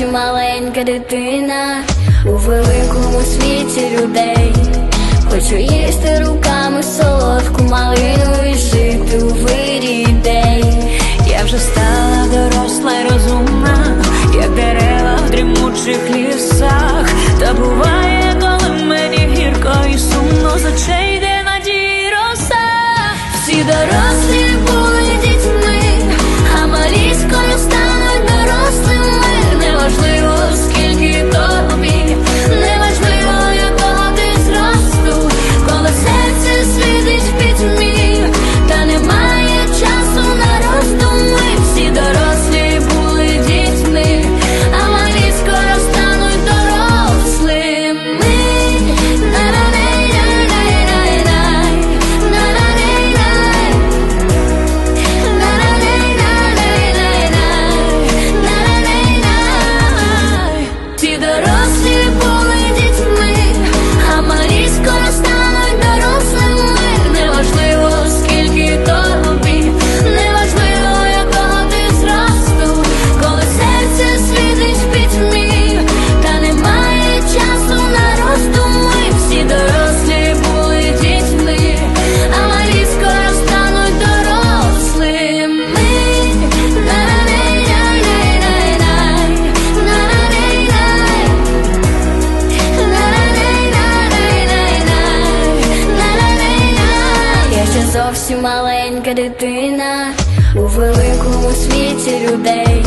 зовсім маленька дитина у великому світі людей. Хочу їсти руками солодку малину і жити у вирі ідей. Я вже стала доросла й розумна, як дерева в дрімучих лісах. Та буває, коли мені гірко і сумно з очей йде. Всі дорослі ще зовсім маленька дитина у великому світі людей.